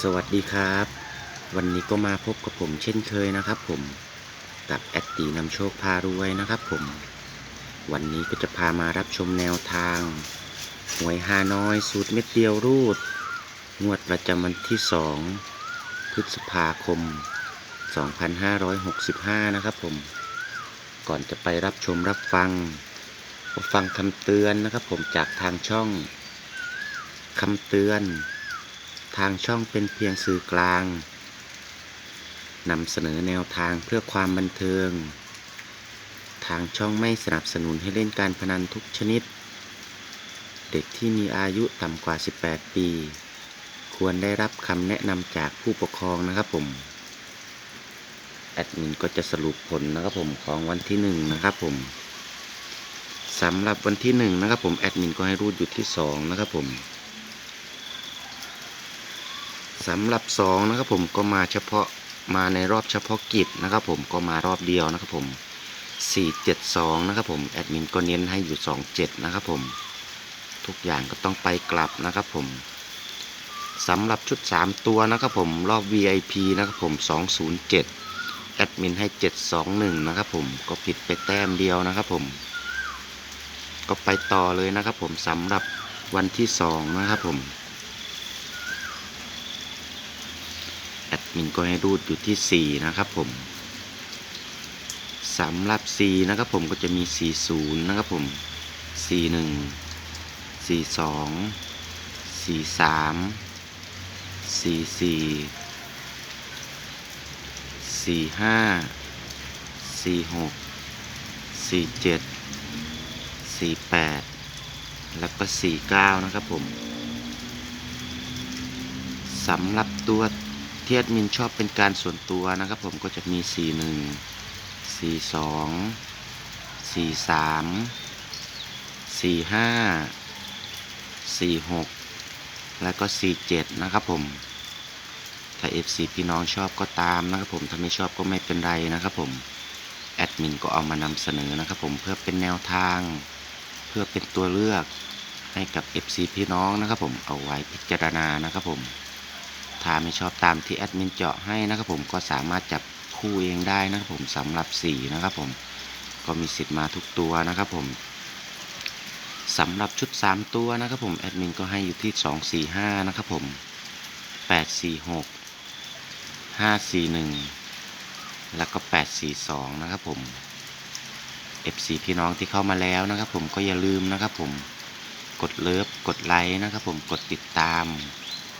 สวัสดีครับ วันนี้ก็มาพบกับผมเช่นเคยนะครับผมกับแอดตีนำโชคพารวยนะครับผม วันนี้ก็จะพามารับชมแนวทาง หวยฮานอยสูตรเม็ดเดียวรูด งวดประจำวันที่ 2 พฤษภาคม 2565 นะครับผม ก่อนจะไปรับชมรับฟังฟังคำเตือนนะครับผมจากทางช่องคำเตือน ทางช่องเป็นเพียงสื่อกลางนำเสนอแนวทางเพื่อความบันเทิง ทางช่องไม่สนับสนุนให้เล่นการพนันทุกชนิด เด็กที่มีอายุต่ำกว่า 18 ปี ควรได้รับคำแนะนำจากผู้ปกครองนะครับผม แอดมินก็จะสรุปผลนะครับผมของวันที่หนึ่งนะครับผมสำหรับวันที่หนึ่งนะครับผม แอดมินก็ให้รูดอยู่ที่สองนะครับผม สำหรับสองนะครับผมก็มาเฉพาะมาในรอบเฉพาะกิจนะครับผมก็มารอบเดียวนะครับผม 472 นะครับผมแอดมินก็เน้นให้อยู่ 27 นะครับผม ทุกอย่างก็ต้องไปกลับนะครับผมสำหรับชุด 3 ตัวนะครับผมรอบ VIP นะครับผม 207 แอดมินให้ 721 นะครับผมก็ผิดไปแต้มเดียวนะครับผม ก็ไปต่อเลยนะครับผมสำหรับวันที่ 2 นะครับผม แอด มินก็ให้รูดอยู่ที่ 4 นะครับผมสำหรับ4นะครับผมก็จะมี 40 นะครับผม 41 42 43 44 45 46 47 48 แล้วก็ 49 นะครับผมสำหรับตัว ที่แอดมินชอบเป็นการส่วนตัวนะครับ ผมก็จะมี 41 42 43 45 46 แล้วก็ 47 นะครับผม ถ้า FC พี่น้องชอบก็ตามนะครับผม ถ้าไม่ชอบก็ไม่เป็นไรนะครับผม แอดมินก็เอามานำเสนอนะครับผมเพื่อเป็นแนวทาง เพื่อเป็นตัวเลือกให้กับ FC พี่น้องนะครับผมเอาไว้พิจารณานะครับผม ถ้าไม่ชอบตามที่แอดมินเจาะให้นะครับผมก็สามารถจับคู่เองได้นะครับผมสำหรับสีนะครับผมก็มีสิทธิ์มาทุกตัวนะครับผมสำหรับชุด 3 ตัวนะครับผมแอดมินก็ให้อยู่ที่ 2 4 5 นะครับผม 8 4 6 5 4 1 แล้วก็ 8 4 2 นะครับผม FC พี่น้องที่เข้ามาแล้วนะครับผมก็อย่าลืมนะครับผมกดเลิฟกดไลค์นะครับผมกดติดตาม